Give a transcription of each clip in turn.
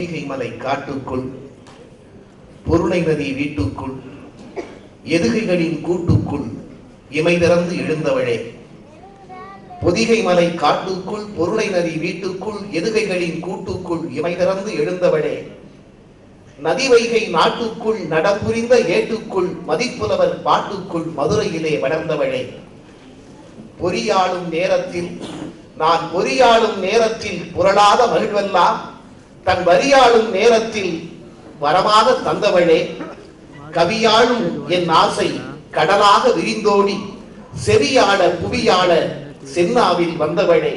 மலை காட்டுக்குள் பொருளை நதி வீட்டுக்குள் எதுகைகளின் கூட்டுக்குள் இமை திறந்து எழுந்தவளே. பொதிகை மலை காட்டுக்குள் பொருளை நதி வீட்டுக்குள் எதுகைகளின் கூட்டுக்குள் இமை திறந்து எழுந்தவளே. நதி வைகை நாட்டுக்குள் நடப்புரிந்த ஏட்டுக்குள் மதிப்புலவர் பாட்டுக்குள் மதுரையிலே வளர்ந்தவளே. பொறியாளும் நேரத்தில் நான் பொறியாளும் நேரத்தில் புரளாத மகிழ்வெல்லாம் தன் வரியாளும் நேரத்தில் வரமாக தந்தவளே கவியாளும் என் ஆசை கடலாக விரிந்தோடி செவியாள புவியாள சென்னாவில் வந்தவளே.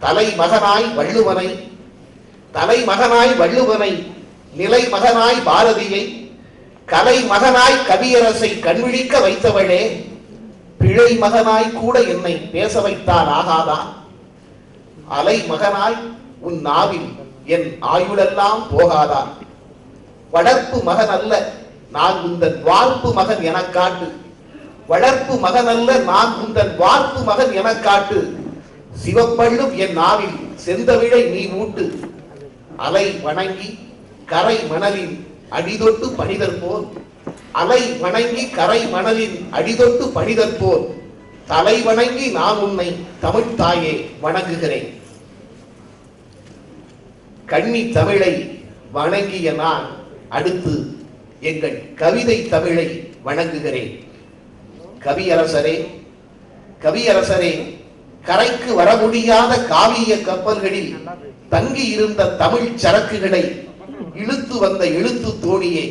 தலைமகனாய் வள்ளுவனை தலைமகனாய் வள்ளுவனை நிலை மகனாய் பாரதியை கலை மகனாய் கவியரசை கண்விழிக்க வைத்தவளே பிழை மகனாய் கூட என்னை பேச வைத்தால் ஆகாதா? அலை மகனாய் உன் நாவில் என் ஆயுளெல்லாம் போகாதான். வளர்ப்பு மகன் அல்ல நான் உந்தன் வார்ப்பு மகன் என காட்டு. வளர்ப்பு மகன் அல்ல நான் உந்தன் வார்ப்பு மகன் எனக் காட்டு. சிவப்பள்ளும் என் நாவில் செந்தவிழை நீ ஊட்டு. அலை வணங்கி கரை மணலின் அடிதொட்டு பணிதற் போல். அலை வணங்கி கரை மணலின் அடிதொட்டு பணிதற் போல். தலை வணங்கி நான் உன்னை தமிழ்தாயே வணங்குகிறேன். கன்னி தமிழை வணங்கிய நான் அடுத்து எங்கள் கவிதை தமிழை வணங்குகிறேன். கவியரசரே கவியரசரே கரைக்கு வர முடியாத காவிய கப்பல்களில் தங்கி இருந்த தமிழ் சரக்குகளை இழுத்து வந்த இழுத்து தோணியே.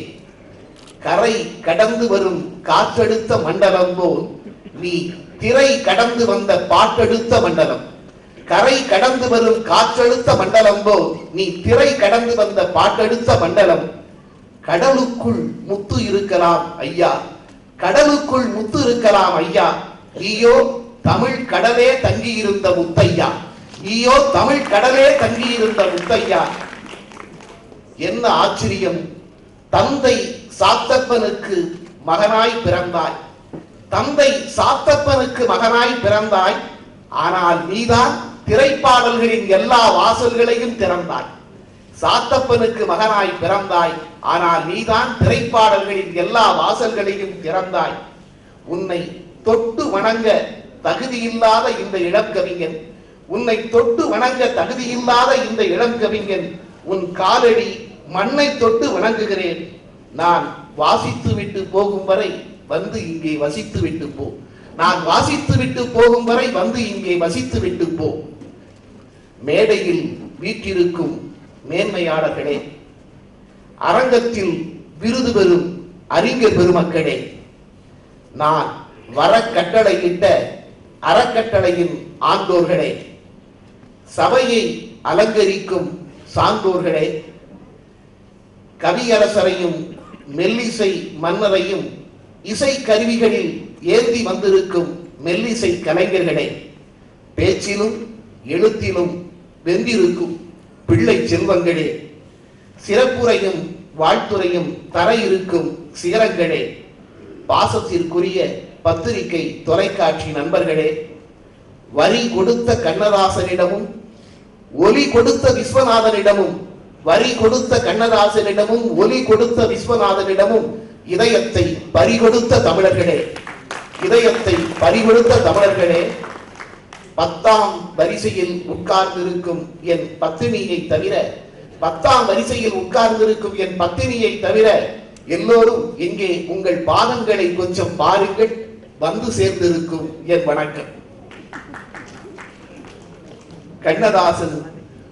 கரை கடந்து வரும் காற்றெடுத்த மண்டலம் போல் நீ திரை கடந்து வந்த பாட்டெடுத்த மண்டலம். கரை கடந்து வரும் காற்றழுத்த மண்டலம் போல் நீ திரை கடந்து வந்த பாட்டெடுத்த மண்டலம். கடலுக்குள் முத்து இருக்கலாம் ஐயா. கடலுக்குள் முத்து இருக்கலாம் ஐயா. ஈயோ தமிழ் கடலே தங்கியிருந்த முத்தையா. ஈயோ தமிழ் கடலே தங்கியிருந்த முத்தையா. என்ன ஆச்சரியம். தந்தை சாத்தப்பனுக்கு மகனாய் பிறந்தாய். தந்தை சாத்தப்பனுக்கு மகனாய் பிறந்தாய். ஆனால் நீதான் திரைப்பாடல்களின் எல்லா வாசல்களையும் திறந்தாய். சாத்தப்பனுக்கு மகனாய் பிறந்தாய். ஆனால் நீதான் திரைப்பாடல்களின் எல்லா வாசல்களையும் திறந்தாய். உன்னை தொட்டு வணங்க தகுதியில்லாத இந்த இளங்கவிஞன் உன்னை தொட்டு வணங்க தகுதியில்லாத இந்த இளங்கவிஞன் உன் காலடி மண்ணை தொட்டு வணங்குகிறேன். நான் வாசித்து விட்டு போகும் வரை வந்து இங்கே வசித்து விட்டு போ. நான் வாசித்து விட்டு போகும் வரை வந்து இங்கே வசித்து விட்டு போ. மேடையில் வீற்றிருக்கும் மேன்மையாளர்களே அரங்கத்தில் விருது பெறும் அறிஞர் பெருமக்களே நான் வர கட்டளையிட்ட அறக்கட்டளையின் ஆண்டோர்களே சபையை அலங்கரிக்கும் சான்றோர்களே கவியரசரையும் மெல்லிசை மன்னரையும் இசை கருவிகளில் ஏந்தி வந்திருக்கும் மெல்லிசை கலைஞர்களே பேச்சிலும் எழுத்திலும் வெந்திருக்கும் பிள்ளை செல்வங்களே சிறப்புரையும் வாழ்த்துறையும் தர இருக்கும் சிகரங்களே பாசத்திற்குரிய பத்திரிகை தொலைக்காட்சி நண்பர்களே வரி கொடுத்த கண்ணதாசனிடமும் ஒலி கொடுத்த விஸ்வநாதனிடமும் வரி கொடுத்த கண்ணதாசனிடமும் ஒலி கொடுத்த விஸ்வநாதனிடமும் இதயத்தை பறிகொடுத்த தமிழர்களே இதயத்தை பறிகொடுத்த தமிழர்களே பத்தாம் வரிசையில் உட்கார்ந்திருக்கும் என் பத்தினியை தவிர பத்தாம் வரிசையில் உட்கார்ந்திருக்கும் என் பத்தினியை தவிர எல்லோரும் இங்கே உங்கள் பாதங்களை கொஞ்சம் பாருங்கள் வந்து சேர்ந்திருக்கும் என் வணக்கம். கண்ணதாசன்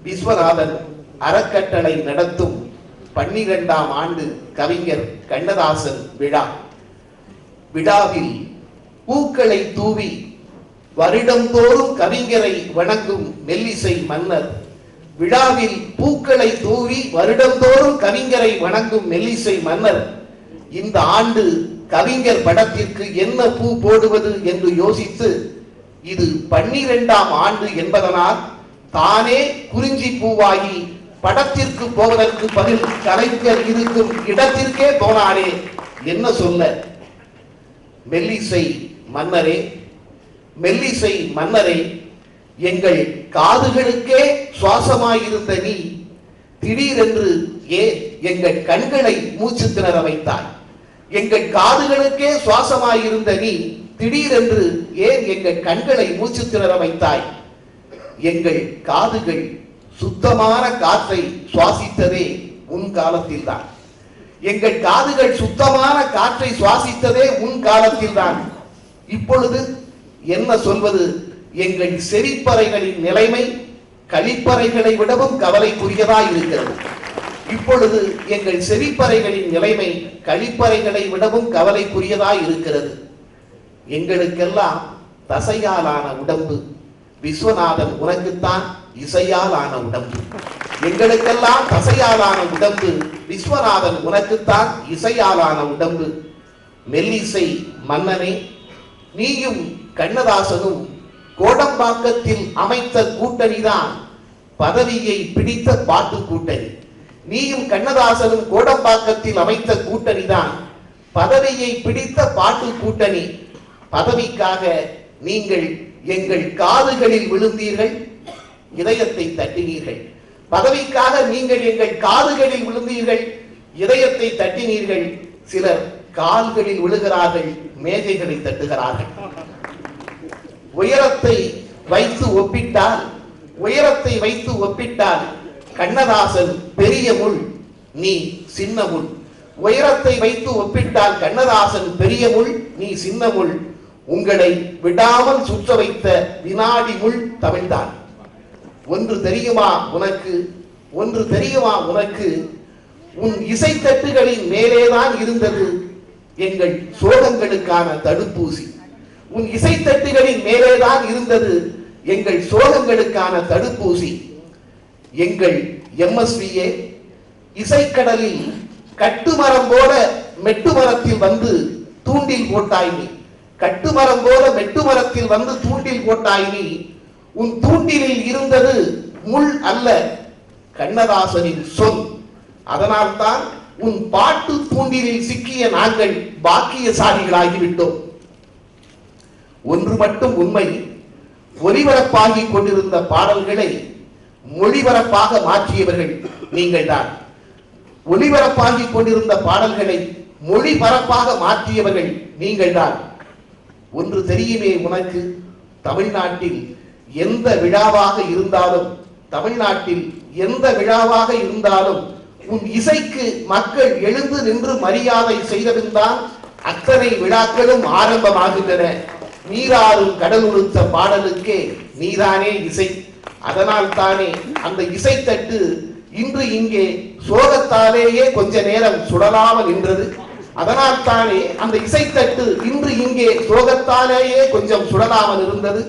விஸ்வநாதன் அறக்கட்டளை நடத்தும் பன்னிரெண்டாம் ஆண்டு கவிஞர் கண்ணதாசன் விழா. விழாவில் பூக்களை தூவி வருடந்தோறும் கவிஞரை வணங்கும் மெல்லிசை மன்னர். விழாவில் பூக்களை தூவி வருடந்தோறும் கவிஞரை வணங்கும் மெல்லிசை மன்னர். இந்த ஆண்டு கவிஞர் படத்திற்கு என்ன பூ போடுவது என்று யோசித்து இது பன்னிரெண்டாம் ஆண்டு என்பதனால் தானே குறிஞ்சி பூவாகி படத்திற்கு போவதற்கு பதில் கலைஞர் இருக்கும் இடத்திற்கே போனாரே என்ன சொல்ல மெல்லிசை மன்னரே மெல்லிசை மன்னரே எங்கள் காதுகளுக்கே சுவாசமாயிருந்த நீ திடீரென்று ஏன் எங்கள் கண்களை மூச்சு திணற வைத்தாய். எங்கள் காதுகளுக்கே சுவாசமாயிருந்த நீ திடீரென்று ஏன் எங்கள் கண்களை மூச்சு திணற வைத்தாய். எங்கள் காதுகள் சுத்தமான காற்றை சுவாசித்ததே உன் காலத்தில்தான். எங்கள் காதுகள் சுத்தமான காற்றை சுவாசித்ததே உன் காலத்தில்தான். இப்பொழுது என்ன சொல்வது? எங்கள் செவிப்பறைகளின் நிலைமை கழிப்பறைகளை விடவும் கவலைக்குரியதாய் இருக்கிறது. இப்பொழுது எங்கள் செவிப்பறைகளின் நிலைமை கழிப்பறைகளை விடவும் கவலைக்குரியதாய் இருக்கிறது. எங்களுக்கெல்லாம் தசையாலான உடம்பு. விஸ்வநாதன் உனக்குத்தான் இசையாலான உடம்பு. எங்களுக்கெல்லாம் தசையாலான உடம்பு. விஸ்வநாதன் உனக்குத்தான் இசையாலான உடம்பு. மெல்லிசை மன்னனே நீயும் கண்ணதாசனும் கோடம்பாக்கத்தில் அமைத்த கூட்டணிதான் பதவியை பிடித்த பாட்டு கூட்டணி. நீயும் கண்ணதாசனும் கோடம்பாக்கத்தில் அமைத்த கூட்டணிதான் பதவியை பிடித்த பாட்டு கூட்டணி. பதவிக்காக நீங்கள் எங்கள் காதுகளில் விழுந்தீர்கள் இதயத்தை தட்டினீர்கள். பதவிக்காக நீங்கள் எங்கள் காதுகளில் விழுந்தீர்கள் இதயத்தை தட்டினீர்கள். சிலர் கால்களில் விழுகிறார்கள் மேஜைகளை தட்டுகிறார்கள். உயரத்தை வைத்து ஒப்பிட்டால் உயரத்தை வைத்து ஒப்பிட்டால் கண்ணதாசன் பெரிய முள் நீ சின்ன முள். உயரத்தை வைத்து ஒப்பிட்டால் கண்ணதாசன் பெரிய முள் நீ சின்ன முள். உங்களை விடாமல் சுற்ற வைத்த வினாடி முள் தமிழ்தான். ஒன்று தெரியுமா உனக்கு? ஒன்று தெரியுமா உனக்கு? உன் இசைத்தட்டுகளின் மேலேதான் இருந்தது எங்கள் சோகங்களுக்கான தடுப்பூசி. உன் இசைத்தட்டுகளின் மேலேதான் இருந்தது எங்கள் சோகங்களுக்கான தடுப்பூசி. எங்கள் எம்எஸ்வியே இசைக்கடலில் கட்டுமரம் போல மெட்டு மரத்தில் வந்து தூண்டில் போட்டாய் நீ. கட்டுமரம் போல மெட்டு மரத்தில் வந்து தூண்டில் போட்டாய் நீ. உன் தூண்டிலில் இருந்தது முள் அல்ல கண்ணதாசனின் சொல். அதனால்தான் உன் பாட்டு தூண்டிலில் சிக்கிய நாங்கள் பாக்கியசாலிகளாகிவிட்டோம். ஒன்று மட்டும் உண்மை. ஒலிபரப்பாகிக் கொண்டிருந்த பாடல்களை மொழிபரப்பாக மாற்றியவர்கள் நீங்கள்தான் ஒலிபரப்பாகிக் கொண்டிருந்த பாடல்களை மொழிபரப்பாக மாற்றியவர்கள் நீங்கள்தான் ஒன்று தெரியுமே உனக்கு? தமிழ்நாட்டில் எந்த விழாவாக இருந்தாலும் தமிழ்நாட்டில் எந்த விழாவாக இருந்தாலும் உன் இசைக்கு மக்கள் எழுந்து நின்று மரியாதை செய்தபின்தான் அத்தனை விழாக்களும் ஆரம்பமாகின்றன. நீராறும் கடல் உடுத்த பாடலுக்கே நீதானே இசை. அதனால் தானே அந்த இசைத்தட்டு இன்று இங்கே சோகத்தாலேயே கொஞ்ச நேரம் சுடலாமல் நின்றது. அதனால் தானே அந்த இசைத்தட்டு இன்று இங்கே சோகத்தாலேயே கொஞ்சம் சுடலாமல் இருந்தது.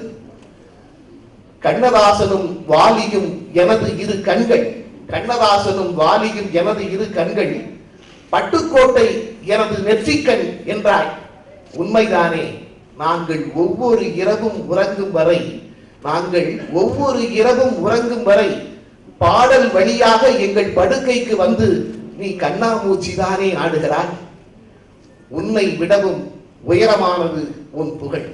கண்ணதாசனும் வாலியும் எனது இரு கண்கள். கண்ணதாசனும் வாலியும் எனது இரு கண்கள். பட்டுக்கோட்டை எனது நெற்றிக்கண் என்றாய். உண்மைதானே? நாங்கள் ஒவ்வொரு இரவும் உறங்கும் வரை நாங்கள் ஒவ்வொரு இரவும் உறங்கும் வரை பாடல் வழியாக எங்கள் படுக்கைக்கு வந்து நீ கண்ணாமூச்சி தானே ஆடுகிறாய்? உன்னை விடவும் உயரமானது உன் புகழ்.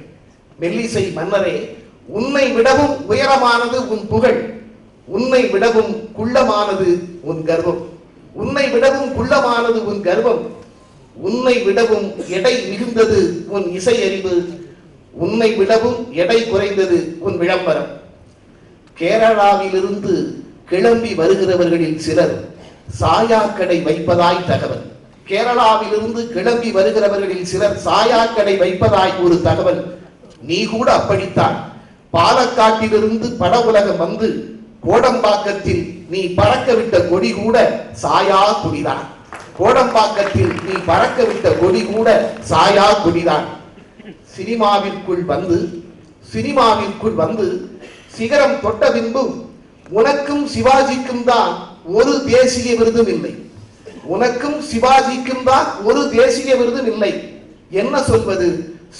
மெல்லிசை மன்னரே உன்னை விடவும் உயரமானது உன் புகழ். உன்னை விடவும் குள்ளமானது உன் கர்வம். உன்னை விடவும் குள்ளமானது உன் கர்வம். உன்னை விடவும் எடை மிகுந்தது உன் இசை அறிவு. உன்னை விடவும் எடை குறைந்தது உன் விளம்பரம். கேரளாவிலிருந்து கிளம்பி வருகிறவர்களில் சிலர் சாயாக்கடை வைப்பதாய் தகவல். கேரளாவிலிருந்து கிளம்பி வருகிறவர்களில் சிலர் சாயாக்கடை வைப்பதாய் ஒரு தகவல். நீ கூட அப்படித்தான். பாலக்காட்டிலிருந்து பட உலகம் வந்து கோடம்பாக்கத்தில் நீ பறக்கவிட்ட கொடி கூட சாயா கொடிதான் கோடம்பாக்கத்தில் நீ பறக்க விட்ட கொடி கூட சாயா கொடிதான். சினிமாவிற்குள் வந்து சினிமாவிற்குள் வந்து சிகரம் தொட்ட பின்பு உனக்கும் சிவாஜிக்கும் தான் ஒரு தேசிய விருதும் இல்லை. உனக்கும் சிவாஜிக்கும் தான் ஒரு தேசிய விருதும் இல்லை. என்ன சொல்வது?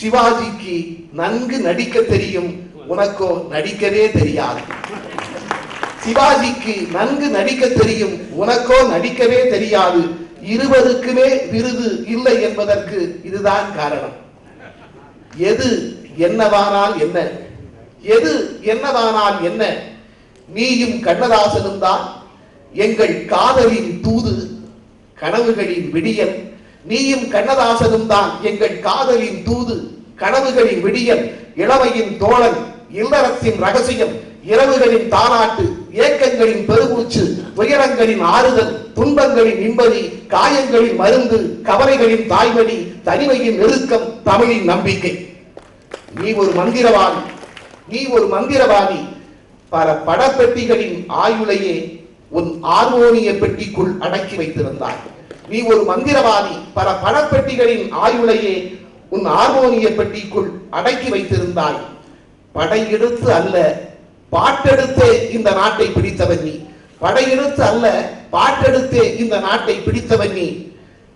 சிவாஜிக்கு நன்கு நடிக்க தெரியும் உனக்கோ நடிக்கவே தெரியாது. சிவாஜிக்கு நன்கு நடிக்க தெரியும் உனக்கோ நடிக்கவே தெரியாது. இருவருக்குமே விருது இல்லை என்பதற்கு இதுதான் காரணம். எது என்னவானால் என்ன? எது என்னவானால் என்ன? நீயும் கண்ணதாசனும் தான் எங்கள் காதலின் தூது கனவுகளின் விடியல். நீயும் கண்ணதாசனும் தான் எங்கள் காதலின் தூது கனவுகளின் விடியல். இளமையின் தோழன் இல்லறத்தின் ரகசியம். இரவுகளின் தாலாட்டு ஏக்கங்களின் பெருமூச்சு துயரங்களின் ஆறுதல் துன்பங்களின் நிம்மதி காயங்களின் மருந்து கவலைகளின் தாய்மொழி தனிமையின் நெருக்கம் தமிழின் நம்பிக்கை. நீ ஒரு மந்திரவாதி நீ ஒரு மந்திரவாதி. பல படப்பெட்டிகளின் ஆயுளையே உன் ஆர்மோனிய பெட்டிக்குள் அடக்கி வைத்திருந்தாய். நீ ஒரு மந்திரவாதி பல படப்பெட்டிகளின் ஆயுளையே உன் ஆர்மோனிய பெட்டிக்குள் அடக்கி வைத்திருந்தாய். படையெடுத்து அல்ல பாட்டெடுத்தே இந்த நாட்டை பிடித்தவன் நீ. படையெடுத்து அல்ல பாட்டெடுத்தே இந்த நாட்டை பிடித்தவன் நீ.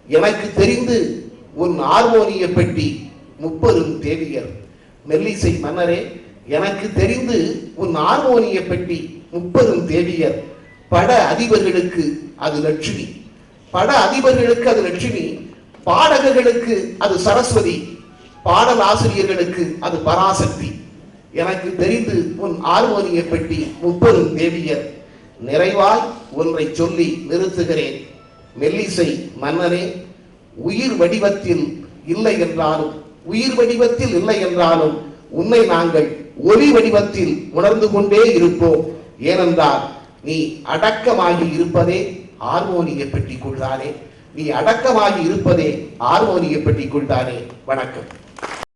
எனக்கு தெரிந்து உன் ஆர்மோனிய பெட்டி முப்பெரும் தேவியர். மெல்லிசை மன்னரே எனக்கு தெரிந்து உன் ஆர்மோனிய பெட்டி முப்பெரும் தேவியர். பட அதிபர்களுக்கு அது லட்சுமி. பட அதிபர்களுக்கு அது லட்சுமி. பாடகர்களுக்கு அது சரஸ்வதி. பாடல் ஆசிரியர்களுக்கு அது பராசக்தி. எனக்கு தெரிந்து உன் ஆர்மோனிய பெட்டி முப்பெரும் தேவியர் நிறைவாய் ஒன்றை சொல்லி நிறுத்துகிறேன். மெல்லிசை மன்னனே உயிர் வடிவத்தில் இல்லை என்றாலும் உயிர் வடிவத்தில் இல்லை என்றாலும் உன்னை நாங்கள் ஒளி வடிவத்தில் உணர்ந்து கொண்டே இருப்போம். ஏனென்றால் நீ அடக்கமாகி இருப்பதே ஆர்மோனிய பெட்டிக்குள்ளானே. நீ அடக்கமாகி இருப்பதே ஆர்மோனிய பெட்டிக்குள்ளானே. வணக்கம்.